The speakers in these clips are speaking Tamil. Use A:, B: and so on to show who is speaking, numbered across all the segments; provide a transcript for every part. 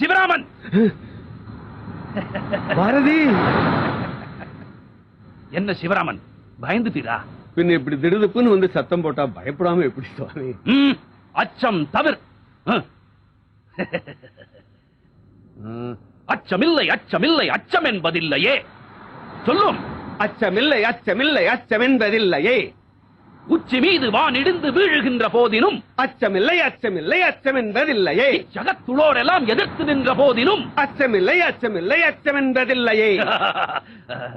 A: சிவராமன் பாரதி என்ன சிவராமன் பயந்துட்டீரா
B: பின் இப்படி திடுதுப்புன்னு வந்து சத்தம் போட்டா பயப்படாம எப்படி சுவாமி
A: அச்சம் தவிர அச்சமில்லை அச்சமில்லை அச்சம் என்பதில்லையே சொல்லும்
B: அச்சமில்லை அச்சமில்லை அச்சம் என்பதில்லையே
A: உச்சி மீது இடிந்து வீழுகின்ற போதிலும்
B: அச்சமில்லை அச்சமில்லை அச்சம் என்பதில்லையே
A: ஜகத்துளோர் எல்லாம் எதிர்த்து நின்ற போதிலும்
B: அச்சமில்லை அச்சமில்லை அச்சம் என்பதில்லையே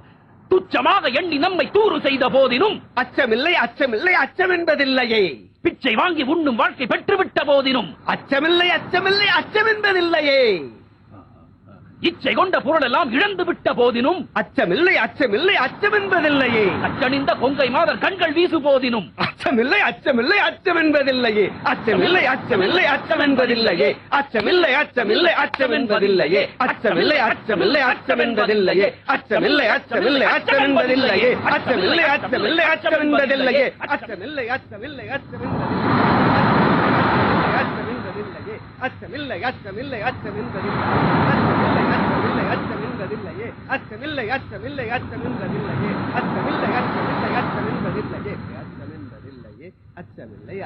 A: துச்சமாக எண்ணி நம்மை தூறு செய்த போதிலும்
B: அச்சமில்லை அச்சமில்லை அச்சம் என்பதில்லையே
A: பிச்சை வாங்கி உண்ணும் வாழ்க்கை பெற்றுவிட்ட போதிலும்
B: அச்சமில்லை அச்சமில்லை அச்சம் என்பதில்லையே
A: இச்சை கொண்ட பொருளெல்லாம் இழந்து விட்ட போதினும்
B: அச்சமில்லை அச்சமில்லை அச்சமென்பதில்லையே என்பதில்லையே
A: அச்சணிந்த கொங்கை மாதர் கண்கள் வீசு போதினும்
B: அச்சமில்லை அச்சமில்லை அச்சமென்பதில்லையே அச்சமில்லை அச்சமில்லை அச்சமென்பதில்லையே அச்சமில்லை அச்சமில்லை அச்சமென்பதில்லையே அச்சமில்லை அச்சமில்லை அச்சமென்பதில்லையே அச்சமில்லை அச்சமில்லை அச்சம் என்பதில்லையே அச்சமில்லை அச்சமில்லை அச்சமென்பதில்லையே அச்சமில்லை அச்சமில்லை அச்சம் என்பதில்லையே அச்சமில்லை அச்சமில்லை அச்சம் அச்சமில்லை அச்சமில்லை அச்சம் என்பதில்லையே அச்சமின்றதில்லையே அச்சமில்லை அச்சமில்லை அச்சமின்றதில்லையே அச்சமில்லை அச்சமில்லை அச்சமின்றதில்லையே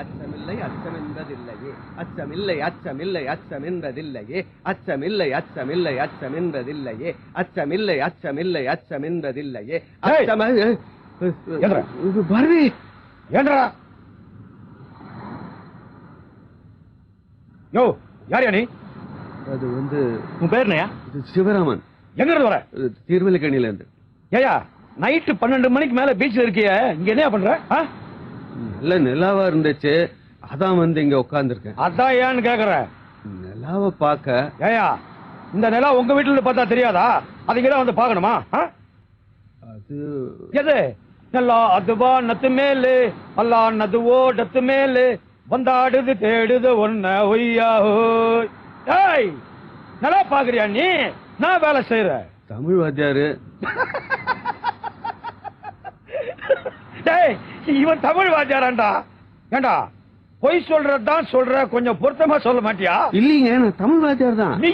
B: அச்சமின்றதில்லையே அச்சமில்லை அச்சமில்லை அச்சமின்றதில்லையே அச்சமில்லை அச்சமில்லை அச்சமின்றதில்லையே அச்சமில்லை அச்சமில்லை அச்சமின்றதில்லையே அச்சமில்லை அச்சமில்லை அச்சமின்றதில்லையே
A: அச்சம பரவி ஏன்றா யோ யார் நீ அது வந்து உன் பேர் என்னையா
B: இது சிவராமன் எங்க இருந்து வர திருவல்லிக்கணியில இருந்து
A: ஏயா நைட்டு பன்னெண்டு மணிக்கு மேல பீச்ல இருக்கிய இங்க என்ன பண்ற
B: நல்ல நிலாவா இருந்துச்சு அதான் வந்து இங்க உட்காந்துருக்கேன்
A: அதான் ஏன்னு கேக்குற
B: நிலாவை பார்க்க
A: ஏயா இந்த நிலா உங்க வீட்டுல இருந்து பார்த்தா தெரியாதா அதுக்கெல்லாம் வந்து பாக்கணுமா அது எது நல்லா அதுவா நத்து மேலு அல்லா நதுவோ டத்து மேலு வந்தாடுது தேடுது ஒன்ன ஒய்யா ஹோய் ஏய் நல்லா பாக்குறியா நீ நான் வேலை செய்யற
B: தமிழ் வாத்தியாரு
A: டேய் இவன் தமிழ் வாத்தியாராண்டா ஏண்டா பொய் சொல்றதுதான் சொல்ற கொஞ்சம் பொருத்தமா சொல்ல மாட்டியா
B: இல்லீங்க நான் தமிழ் வாத்தியார் தான் நீ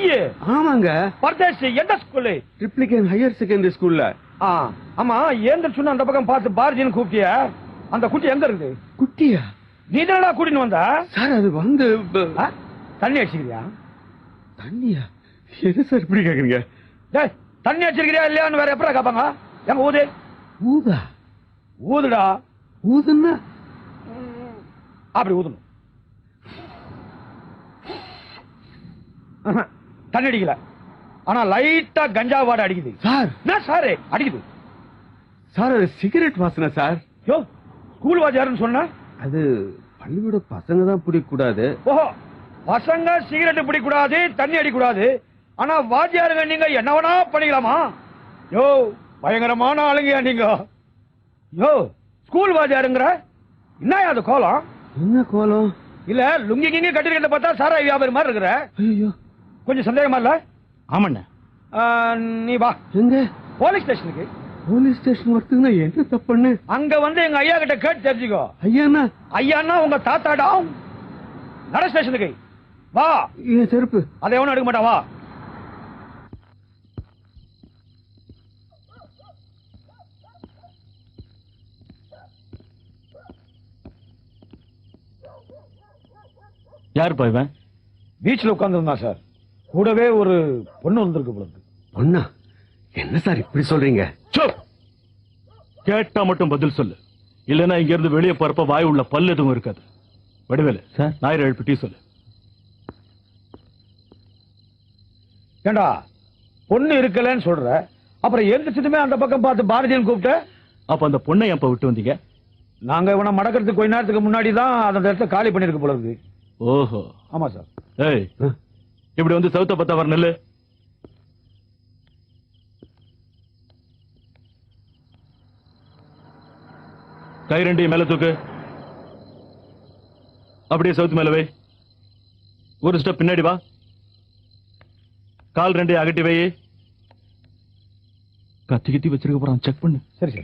B: ஆமாங்க
A: பரதேசி எந்த ஸ்கூலு
B: ட்ரிப்ளிகேன் ஹையர் செகண்டரி ஸ்கூல்ல
A: ஆ ஆமா ஏந்திரச்சுன்னு அந்த பக்கம் பார்த்து பாரதின்னு கூப்பிட்டிய அந்த குட்டி எங்க இருக்கு குட்டியா நீ தானடா கூட்டின்னு வந்தா
B: சார் அது வந்து
A: தண்ணி அடிச்சுக்கிறியா
B: தண்ணியா எது சார் இப்படி கேக்குறீங்க
A: டேய் தண்ணி வச்சிருக்கிறியா இல்லையான்னு வேற எப்படா கேட்பாங்க எங்க ஊது ஊதா ஊதுடா ஊதுன்னா அப்படி ஊதணும் தண்ணி அடிக்கல ஆனா லைட்டா கஞ்சா வாட அடிக்குது சார் என்ன சாரு அடிக்குது
B: சார் அது சிகரெட் வாசனை சார்
A: யோ ஸ்கூல் வாஜ் யாருன்னு சொன்னா
B: அது பள்ளியோட பசங்க தான் பிடிக்க கூடாது
A: ஓஹோ பசங்க சிகரெட் பிடிக்கூடாது தண்ணி அடிக்கூடாது ஆனா வாத்தியாருங்க நீங்க என்னவனா பண்ணிக்கலாமா யோ பயங்கரமான ஆளுங்கயா நீங்க யோ ஸ்கூல் வாத்தியாருங்கிற என்ன அது கோலம்
B: என்ன கோலம்
A: இல்ல லுங்கி கிங்கி கட்டிருக்கிறத பார்த்தா சாராய் வியாபாரி மாதிரி இருக்கிற ஐயோ கொஞ்சம் சந்தேகமா இல்ல ஆமாண்ண நீ வா எங்க போலீஸ் ஸ்டேஷனுக்கு
B: போலீஸ் ஸ்டேஷன் வரதுக்குன்னா என்ன தப்புன்னு
A: அங்க வந்து எங்க ஐயா கிட்ட கேட்டு தெரிஞ்சுக்கோ ஐயாண்ணா ஐயா உங்க தாத்தாடா நட ஸ்டேஷனுக்கு வா என் செருப்பு அதை எவனும் எடுக்க மாட்டான் வா யார் பாய்வன் பீச்சில் உட்காந்துருந்தான் சார் கூடவே ஒரு பொண்ணு வந்திருக்கு பொழுது
B: பொண்ணா என்ன சார் இப்படி சொல்றீங்க
C: கேட்டா மட்டும் பதில் சொல்லு இல்லைன்னா இங்க இருந்து வெளியே போறப்ப வாய் உள்ள பல்லு எதுவும் இருக்காது வடிவேலு சார் ஞாயிறு எழுப்பி டீ சொல்லு
A: ஏண்டா பொண்ணு இருக்கலன்னு சொல்ற அப்புறம் எந்திரிச்சதுமே அந்த பக்கம் பார்த்து பாரதியன் கூப்பிட்ட
C: அப்ப அந்த பொண்ணை எப்ப விட்டு வந்தீங்க
A: நாங்க இவனை மடக்கிறதுக்கு கொஞ்ச நேரத்துக்கு முன்னாடி தான் அந்த இடத்த காலி பண்ணிருக்க போல இருக்கு ஓஹோ ஆமா சார்
C: ஏய் இப்படி வந்து சவுத்த பத்த வர நெல்லு கை ரெண்டையும் மேல தூக்கு அப்படியே சவுத்து மேலவே ஒரு ஸ்டெப் பின்னாடி வா கால் ரெண்டு அகட்டி வை கத்தி கித்தி வச்சிருக்க போறான் செக் பண்ணு
A: சரி சரி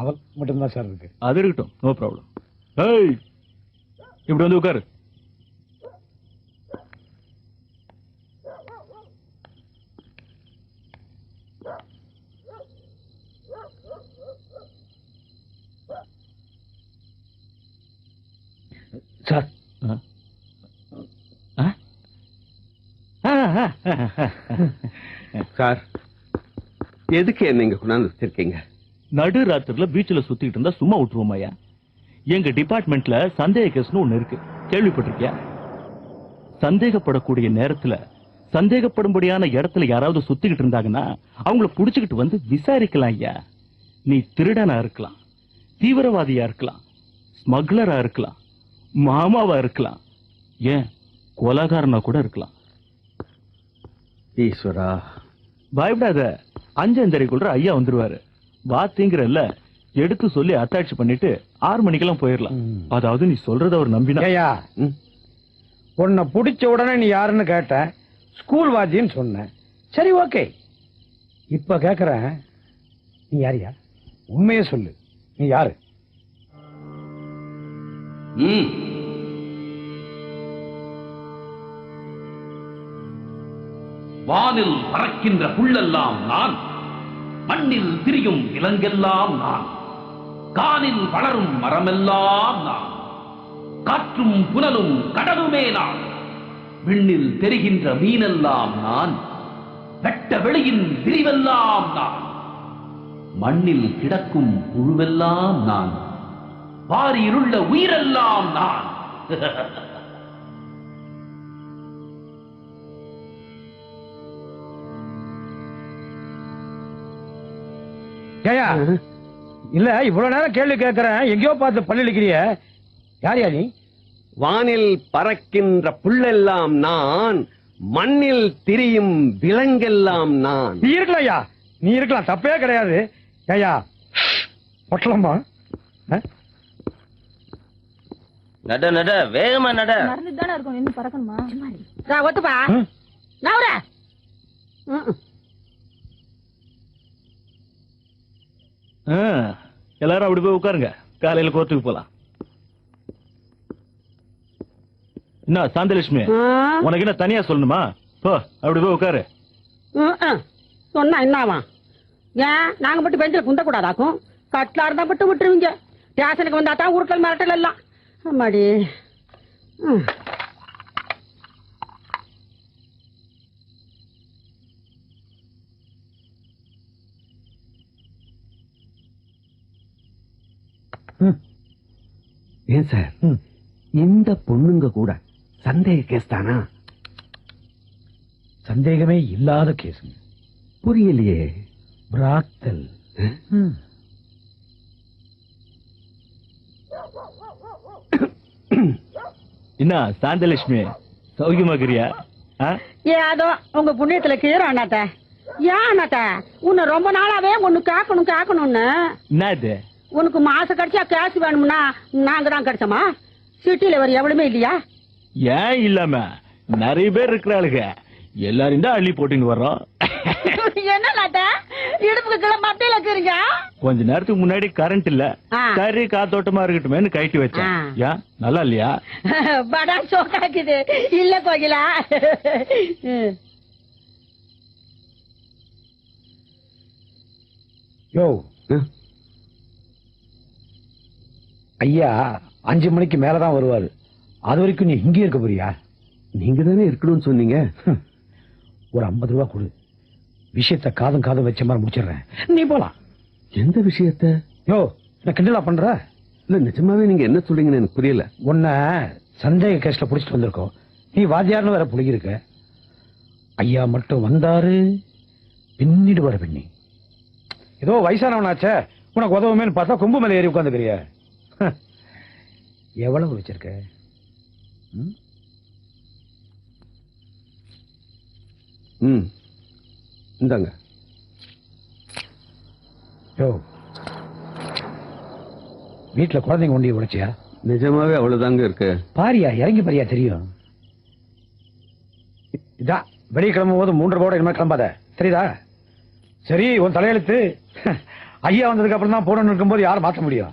A: அவல் மட்டும்தான் சார் இருக்கு
C: அது இருக்கட்டும் நோ ப்ராப்ளம் ஏய் இப்படி வந்து உட்காரு
B: சார் எதுக்கு என்ன இங்க வச்சிருக்கீங்க
C: நடு ராத்திரில பீச்சில் சுத்திட்டு இருந்தா சும்மா விட்டுருவோம் ஐயா எங்க டிபார்ட்மெண்ட்ல சந்தேக கேஸ்னு ஒண்ணு இருக்கு கேள்விப்பட்டிருக்கியா சந்தேகப்படக்கூடிய நேரத்துல சந்தேகப்படும்படியான இடத்துல யாராவது சுத்திக்கிட்டு இருந்தாங்கன்னா அவங்கள புடிச்சுக்கிட்டு வந்து விசாரிக்கலாம் ஐயா நீ திருடனா இருக்கலாம் தீவிரவாதியா இருக்கலாம் ஸ்மக்லரா இருக்கலாம் மாமாவா இருக்கலாம் ஏன் கொலகாரனா கூட இருக்கலாம் ஈஸ்வரா பயப்படாத அஞ்சு அஞ்சரைக்குள்ள ஐயா வந்துருவாரு வாத்திங்கிறல்ல எடுத்து சொல்லி அட்டாச் பண்ணிட்டு ஆறு மணிக்கெல்லாம் போயிடலாம் அதாவது நீ சொல்றத அவர் நம்பினா
A: உன்னை பிடிச்ச உடனே நீ யாருன்னு கேட்ட ஸ்கூல் வாத்தின்னு சொன்னேன் சரி ஓகே இப்ப கேக்குறேன் நீ யாரியா உண்மையை சொல்லு நீ யாரு
D: ம் வானில் பறக்கின்ற புள்ளெல்லாம் நான் மண்ணில் திரியும் விலங்கெல்லாம் நான் காலில் வளரும் மரமெல்லாம் நான் காற்றும் புலலும் கடலுமே நான் விண்ணில் தெரிகின்ற மீனெல்லாம் நான் வெட்ட வெளியின் விரிவெல்லாம் நான் மண்ணில் கிடக்கும் புழுவெல்லாம் நான் பாரியிலுள்ள உயிரெல்லாம் நான்
A: ஜெயா இல்ல இவ்வளவு நேரம் கேள்வி கேட்கிறேன் எங்கேயோ பார்த்து பள்ளிக்கிறிய யார் யா நீ
D: வானில் பறக்கின்ற புல்லெல்லாம் நான் மண்ணில் திரியும் விலங்கெல்லாம் நான்
A: நீ இருக்கலாம் ஐயா நீ இருக்கலாம் தப்பே கிடையாது ஐயா ஒட்டலாமா
D: நட நட வேகமா நட நடந்துதானே இருக்கும் என்ன
E: பறக்கணுமா ஒத்துப்பா நான்
C: எல்லாரும் அப்படி போய் உட்காருங்க காலையில கோர்ட்டுக்கு போலாம் என்ன சாந்தலட்சுமி உனக்கு என்ன தனியா சொல்லணுமா போ அப்படி போய் உட்காரு
E: சொன்னா என்னவா ஏன் நாங்க மட்டும் பெஞ்சில் குந்த கூடாதாக்கும் கட்டில இருந்தா மட்டும் விட்டுருவீங்க ஸ்டேஷனுக்கு வந்தா தான் உருட்டல் மிரட்டல் எல்லாம் ஆமாடி ம்
B: ஏன் சார் இந்த பொண்ணுங்க கூட சந்தேக கேஸ் தானா
C: சந்தேகமே இல்லாத கேஸ்
B: புரியலையே பிராத்தல்
C: என்ன சாந்தலட்சுமி சௌக்கியமா கிரியா
E: அதோ உங்க புண்ணியத்துல கீரம் அண்ணாத்த ஏன் அண்ணாத்த உன்னை ரொம்ப நாளாவே ஒண்ணு காக்கணும் காக்கணும்னு என்னது உனக்கு மாசம் கிடைச்சா கேஷ் வேணும்னா நாங்க தான் கிடைச்சோமா சிட்டில வேற எவ்வளவுமே இல்லையா
C: ஏன் இல்லாம நிறைய பேர் இருக்கிறாளுங்க எல்லாரும் தான் அள்ளி போட்டுன்னு வர்றோம்
E: என்ன நாட்டா இடுப்புக்குள்ள மட்டையில இருக்கிறீங்க
C: கொஞ்ச நேரத்துக்கு முன்னாடி கரண்ட் இல்ல சரி காத்தோட்டமா இருக்கட்டுமேனு கைட்டி வச்சேன் யா நல்லா இல்லையா
E: படா சோக்காக்குது இல்ல கோகிலா
A: யோ ஐயா அஞ்சு மணிக்கு மேலதான் வருவாரு அது வரைக்கும் நீ இங்கே இருக்க போறியா
B: நீங்க தானே இருக்கணும்னு சொன்னீங்க
A: ஒரு ஐம்பது ரூபா கொடு விஷயத்த காதும் காதும் வச்ச மாதிரி முடிச்சிடுறேன் நீ போலாம்
B: எந்த விஷயத்த
A: யோ நான் கிண்டலா பண்ற
B: இல்ல நிஜமாவே நீங்க என்ன சொல்றீங்கன்னு எனக்கு புரியல
A: உன்ன சந்தேக கேஸ்ல புடிச்சிட்டு வந்திருக்கோம் நீ வாத்தியார்னு வேற புழுகிருக்க ஐயா மட்டும் வந்தாரு வர பின்னி ஏதோ வயசானவனாச்சே உனக்கு உதவுமேன்னு பார்த்தா கொம்பு மேலே ஏறி உட்காந்துக்கிறியா எவ்வளவு வச்சிருக்க
B: ம் இந்தாங்க
A: யோ வீட்டில் குழந்தைங்க ஒண்டிய உழைச்சியா
B: நிஜமாவே அவ்வளவுதாங்க இருக்கு
A: பாரியா இறங்கி பாரியா தெரியும் இதா வெளியே கிளம்பும் போது மூன்று போட இனிமேல் கிளம்பாத சரிதா சரி உன் தலையெழுத்து ஐயா வந்ததுக்கு அப்புறம் தான் போடணும்னு இருக்கும்போது யாரும் மாற்ற முடியும்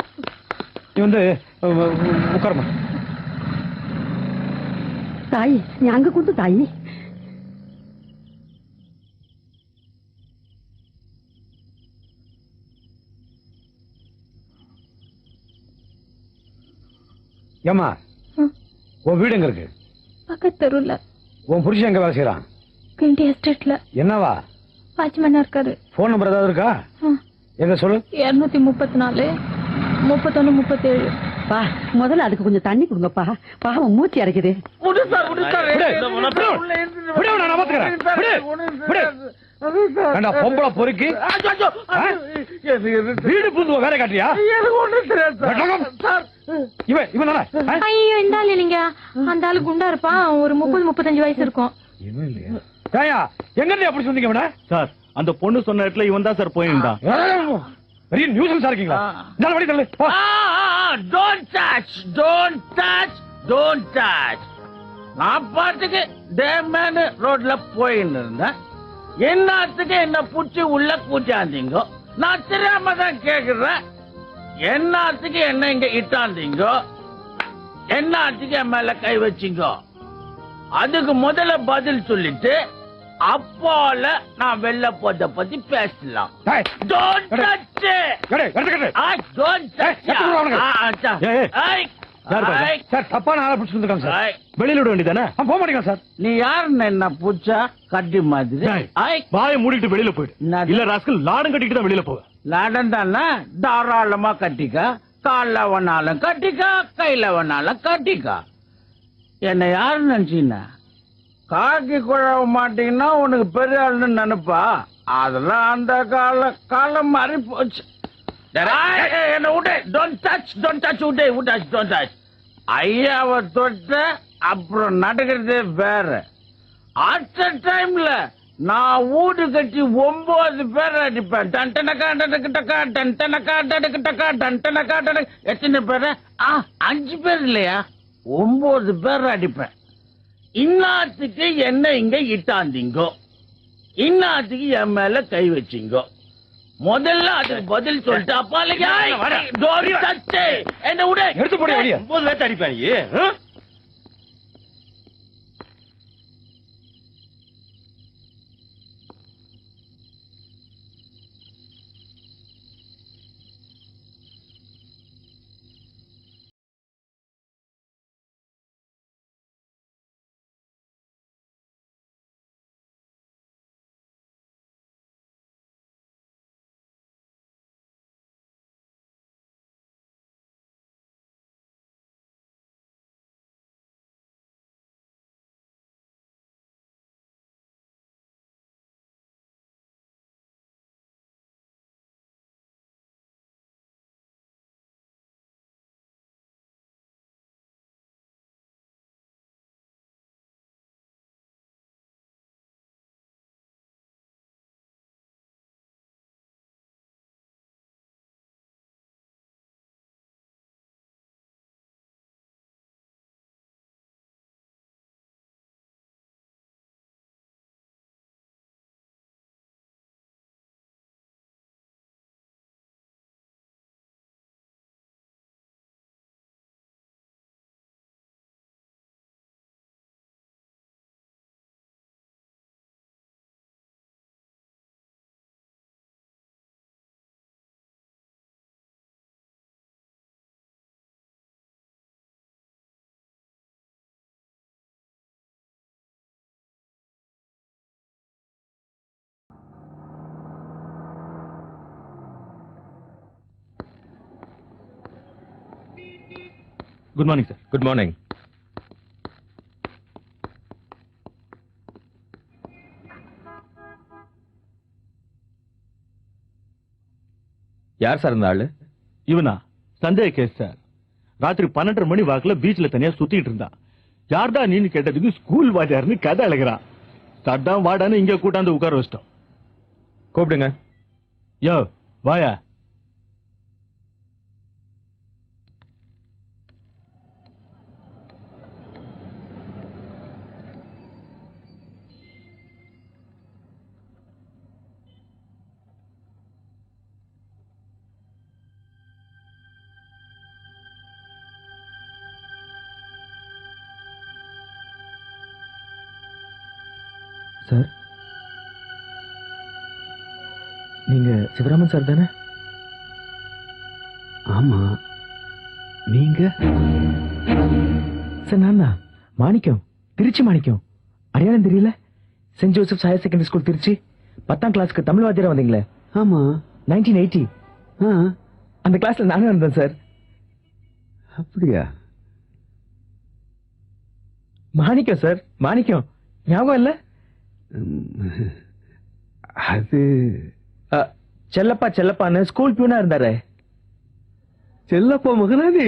A: வந்து உட்காரமா
F: ತಾಯಿ ಹಂಗ ಕುಂತು ತಾಯಿ
A: ஏமா உன் வீடு எங்க இருக்கு
G: பக்கத்து தெருல
A: உன் புருஷன் எங்க வேலை செய்யறான் எஸ்டேட்ல என்னவா
G: வாட்ச்மேனா இருக்காரு
A: போன் நம்பர் ஏதாவது இருக்கா எங்க சொல்லு
G: இருநூத்தி முப்பத்தி நாலு முப்பத்தொன்னு முப்பத்தேழு
F: பா முதல்ல அதுக்கு கொஞ்சம் தண்ணி கொடுங்கப்பா பாவம் மூச்சி அடைக்குது
A: பொம்பளை வீடு புந்து வேற
G: அந்த ஆள் குண்டா இருப்பான் ஒரு முப்பது முப்பத்தஞ்சு வயசு இருக்கும்
A: எங்க அப்படி
C: சார் அந்த பொண்ணு சொன்ன இடத்துல இவன் தான் சார் போயிருந்தான்
A: பெரிய நியூசன்ஸா இருக்கீங்களா நான் வழி தள்ளு
H: don't touch don't touch don't touch நான் பாட்டுக்கு டேமேன் ரோட்ல போயின்னு இருந்தேன் என்னத்துக்கு என்ன புடிச்சு உள்ள கூச்சாந்தீங்க நான் தெரியாம தான் கேக்குறேன் என்னத்துக்கு என்ன இங்க இட்டாந்தீங்க என்னத்துக்கு என் மேல கை வச்சிங்கோ அதுக்கு முதல்ல பதில் சொல்லிட்டு அப்பால நான் வெளில போத பத்தி பேசலாம் don't ah, ah, ah,
A: touch வெளியில விட வேண்டியதானே போக மாட்டேங்க சார்
H: நீ யாருன்னு என்ன பூச்சா கட்டி மாதிரி
A: வாய மூடிட்டு வெளியில போயிடு இல்ல ராஸ்கல் லாடம் கட்டிட்டு தான் வெளியில போவேன்
H: லாடம் தானே தாராளமா கட்டிக்க கால வேணாலும் கட்டிக்கா கையில வேணாலும் கட்டிக்கா என்ன யாருன்னு நினைச்சீங்கன்னா காக்கி குழவ மாட்டீங்கன்னா உனக்கு பெரிய ஆளுன்னு நினைப்பா அதெல்லாம் அந்த கால காலம் மாறி போச்சு டச் டச் தொட்ட அப்புறம் நடக்கிறதே நான் வீடு கட்டி பேர் அடிப்பேன் பேர் ஆ அஞ்சு பேர் இல்லையா ஒன்பது பேர் அடிப்பேன் இன்னாத்துக்கு என்ன இங்க இட்டாந்திங்கோ இன்னாத்துக்கு என் மேல கை வச்சிங்கோ முதல்ல அதுக்கு பதில் சொல்லிட்டு அப்பாலையா என்ன உடைய
A: எடுத்து போட ஒன்பது good morning sir good morning யார் சார் இந்த ஆளு இவனா சந்தேக கேஸ் சார் ராத்திரி பன்னெண்டரை மணி வாக்குல பீச்சில் தனியா சுத்திட்டு இருந்தான் யார்தான் நீன்னு கேட்டதுக்கு ஸ்கூல் வாத்தியார்னு கதை அழகிறான் சட்டம் வாடான்னு இங்க கூட்டாந்து உட்கார வச்சிட்டோம் கூப்பிடுங்க யோ வாயா சார் நீங்க சிவராமன் சார் தானே ஆமா நீங்க சார் நான் தான் மாணிக்கம் திருச்சி மாணிக்கம் அடையாளம் தெரியல saint Joseph higher secondary school Trichy பத்தாம் கிளாஸ்க்கு தமிழ் வாத்தியாரம் வந்தீங்களே ஆமா நைன்டீன் எயிட்டி ஆ அந்த கிளாஸ்ல நானும் இருந்தேன் சார் அப்படியா மாணிக்கம் சார் மாணிக்கம் ஞாபகம் இல்லை அது செல்லப்பா செல்லப்பான்னு ஸ்கூல் பியூனா இருந்தாரு செல்லப்பா முகநாதி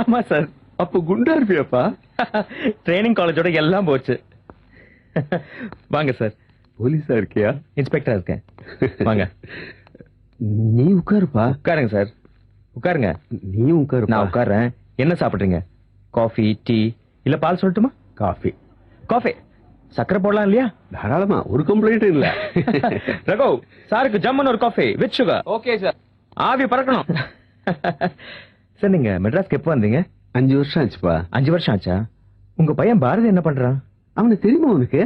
A: ஆமா சார் அப்ப குண்டா இருப்பியாப்பா ட்ரைனிங் காலேஜோட எல்லாம் போச்சு வாங்க சார் போலீஸா இருக்கியா இன்ஸ்பெக்டரா இருக்கேன் வாங்க நீ உட்காருப்பா உட்காருங்க சார் உட்காருங்க நீ உட்காரு நான் உட்காரேன் என்ன சாப்பிடுறீங்க காஃபி டீ இல்ல பால் சொல்லட்டுமா காஃபி காஃபி சக்கரை போடலாம் இல்லையா தாராளமா ஒரு கம்ப்ளைண்ட் இல்ல ரகோ சாருக்கு ஜம்மன் ஒரு coffee with sugar okay sir ஆவி பறக்கணும் சார் நீங்க மெட்ராஸ்க்கு எப்போ வந்தீங்க அஞ்சு வருஷம் ஆச்சுப்பா அஞ்சு வருஷம் ஆச்சா உங்க பையன் பாரதி என்ன பண்றான் அவனுக்கு தெரியுமா உனக்கு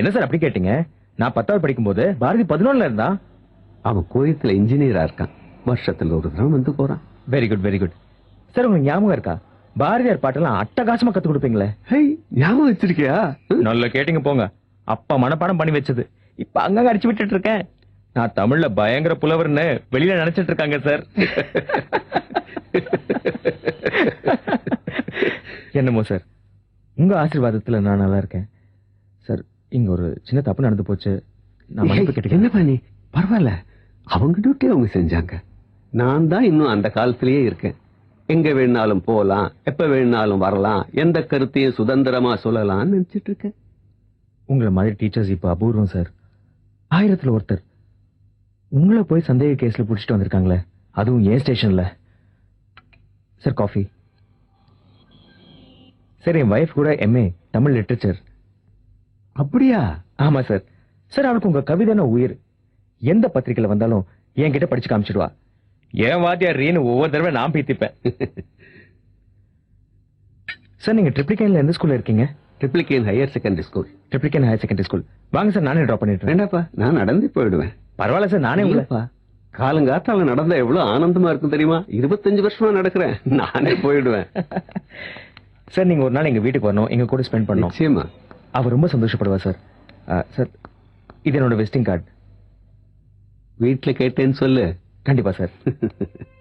A: என்ன சார் அப்படி கேட்டீங்க நான் பத்தாவது படிக்கும்போது பாரதி பதினொன்னுல இருந்தான் அவன் கோயத்துல இன்ஜினியரா இருக்கான் வருஷத்துல ஒரு தடவை வந்து போறான் very good very good sir உங்களுக்கு ஞாபகம் இருக்கா பாரதியார் பாட்டெல்லாம் அட்டகாசமா கத்து கொடுப்பீங்களே ஹேய் ஞாபகம் வச்சிருக்கியா நல்ல கேட்டிங்க போங்க அப்பா மனப்பாடம் பண்ணி வச்சது இப்ப அங்க அடிச்சு விட்டுட்டு இருக்கேன் நான் தமிழ்ல பயங்கர புலவர்னு வெளியில நினைச்சிட்டு இருக்காங்க சார் என்னமோ சார் உங்க ஆசீர்வாதத்துல நான் நல்லா இருக்கேன் சார் இங்க ஒரு சின்ன தப்பு நடந்து போச்சு நான் என்ன பண்ணி பரவாயில்ல அவங்க டியூட்டி அவங்க செஞ்சாங்க நான் தான் இன்னும் அந்த காலத்திலேயே இருக்கேன் எங்க வேணாலும் போகலாம் எப்ப வேணாலும் வரலாம் எந்த கருத்தையும் சுதந்திரமா சொல்லலாம்னு நினைச்சிட்டு இருக்கேன் உங்களை மாதிரி டீச்சர்ஸ் இப்போ அபூர்வம் சார் ஆயிரத்துல ஒருத்தர் உங்களை போய் சந்தேக கேஸ்ல பிடிச்சிட்டு வந்திருக்காங்களே அதுவும் ஏன் ஸ்டேஷன்ல சார் காஃபி சார் என் ஒய்ஃப் கூட எம்ஏ தமிழ் லிட்ரேச்சர் அப்படியா ஆமா சார் சார் அவளுக்கு உங்க கவிதைன உயிர் எந்த பத்திரிகையில வந்தாலும் என்கிட்ட படிச்சு காமிச்சிடுவா ஏன் வாத்தியார் ரீன்னு ஒவ்வொரு தடவை நான் பீத்திப்பேன் சார் நீங்க ட்ரிப்ளிகேன்ல எந்த ஸ்கூல்ல இருக்கீங்க Triplicane higher secondary school Triplicane higher secondary school வாங்க சார் நானே ட்ராப் பண்ணிட்டு வேண்டாப்பா நான் நடந்து போயிடுவேன் பரவாயில்ல சார் நானே உள்ளப்பா காலங்காத்தால நடந்தா எவ்வளவு ஆனந்தமா இருக்கும் தெரியுமா இருபத்தஞ்சு வருஷமா நடக்கிறேன் நானே போயிடுவேன் சார் நீங்க ஒரு நாள் எங்க வீட்டுக்கு வரணும் எங்க கூட ஸ்பெண்ட் பண்ணும் நிச்சயமா அவர் ரொம்ப சந்தோஷப்படுவா சார் சார் இது என்னோட விசிட்டிங் கார்டு வீட்டில் கேட்டேன்னு சொல்லு கண்டிப்பா சார்